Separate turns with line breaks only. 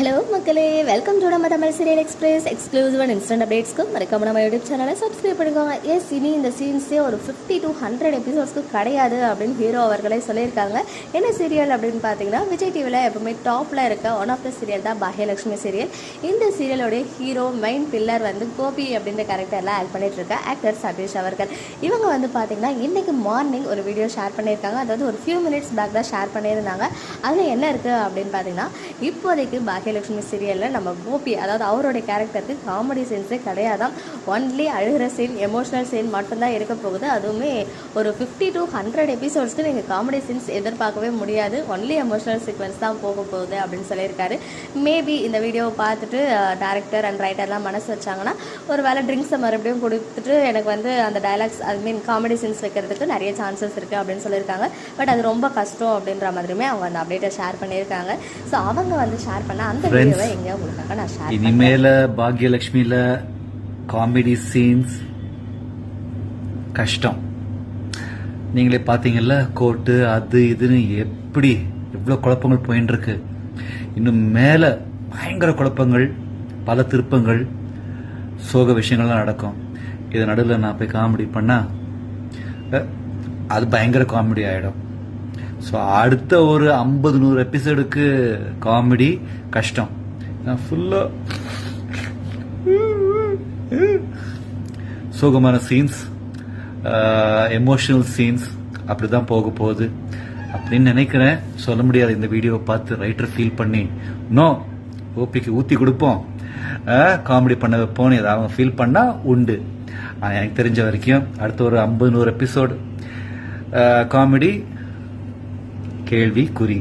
Hello மக்களே. Welcome to நம்ம Tamil serial express exclusive and instant அப்டேட்ஸ்க்கு மறக்காம நம்ம யூடியூப் சேனலை சப்ஸ்கிரைப் பண்ணிக்கோங்க எஸ் இனி இந்த சீன்ஸே ஒரு ஃபிஃப்டி டு ஹண்ட்ரட் எபிசோட்ஸ்க்கு கிடையாது அப்படின்னு ஹீரோ அவர்களே சொல்லியிருக்காங்க. என்ன சீரியல் அப்படின்னு பார்த்தீங்கன்னா விஜய் டிவியில் எப்பவுமே டாப்பில் இருக்க ஒன் ஆஃப் த சீரியல் தான் பாகியலட்சுமி சீரியல் இந்த சீரியலோடைய ஹீரோ மெயின் பில்லர் வந்து கோபி அப்படின்ற கேரக்டரில் ஆக்ட் பண்ணிட்டு இருக்க ஆக்டர் சதீஷ் அவர்கள். இவங்க வந்து பார்த்தீங்கன்னா இன்னைக்கு மார்னிங் ஒரு வீடியோ ஷேர் பண்ணியிருக்காங்க. அதாவது ஒரு ஃபியூ மினிட்ஸ் பேக் தான் ஷேர் பண்ணியிருந்தாங்க. அதில் என்ன இருக்குது அப்படின்னு பார்த்தீங்கன்னா இப்போதைக்கு பாக்கியலட்சுமி சீரியலில் நம்ம கோபி அதாவது அவருடைய கேரக்டருக்கு காமெடி சீன்ஸே கிடையாதான் ஒன்லி அழுகிற சீன் எமோஷனல் சீன் மட்டும்தான் இருக்க போகுது. அதுவுமே ஒரு ஃபிஃப்டி டு ஹண்ட்ரட் எபிசோட்ஸ்க்கு நீங்கள் காமெடி சீன்ஸ் எதிர்பார்க்கவே முடியாது. ஒன்லி எமோஷனல் சீக்வன்ஸ் தான் போக போகுது அப்படின்னு சொல்லியிருக்காரு. மேபி இந்த வீடியோவை பார்த்துட்டு டேரக்டர் அண்ட் ரைட்டர்லாம் மனசு வச்சாங்கன்னா ஒரு வேளை ட்ரிங்க்ஸை மறுபடியும் கொடுத்துட்டு எனக்கு வந்து அந்த dialogues I mean comedy scenes வைக்கிறதுக்கு நிறைய சான்சஸ் இருக்குது அப்படின்னு சொல்லியிருக்காங்க. பட் அது ரொம்ப கஷ்டம் அப்படின்ற மாதிரியுமே அவங்க அந்த அப்டேட்டை ஷேர் பண்ணியிருக்காங்க. ஸோ அவங்க வந்து ஷேர் பண்ண அந்த வீடியோவை எங்கே உங்களுக்காக நான் ஷேர்
இனிமேல பாக்யலட்சுமியில காமெடி சீன்ஸ் கஷ்டம். நீங்களே பார்த்தீங்கல்ல கோர்ட்டு அது இதுன்னு எப்படி எவ்வளோ குழப்பங்கள் போயின்னு இருக்கு இன்னும் மேல பயங்கர குழப்பங்கள் பல திருப்பங்கள் சோக விஷயங்கள்லாம் நடக்கும். இது நடுவில் நான் போய் காமெடி பண்ணா அஹ், அது பயங்கர காமெடி ஆயிடும். ஸோ அடுத்த ஒரு ஐம்பது நூறு எபிசோடுக்கு காமெடி கஷ்டம். ஃபுல்லாக சோகமான சீன்ஸ் எமோஷனல் சீன்ஸ் அப்படி தான் போக போகுது. அப்படின்னு நினைக்கிறேன். சொல்ல முடியாது. இந்த வீடியோவை பார்த்து ரைட்டர் ஃபீல் பண்ணி. நோ ஓபிக்கு ஊற்றி கொடுப்போம். காமெடி பண்ண வைப்போம் ஏதாவது அவங்க ஃபீல் பண்ணா உண்டு. எனக்கு தெரிஞ்ச வரைக்கும் அடுத்த ஒரு ஐம்பது நூறு எபிசோடு காமெடி கேள்வி குறி.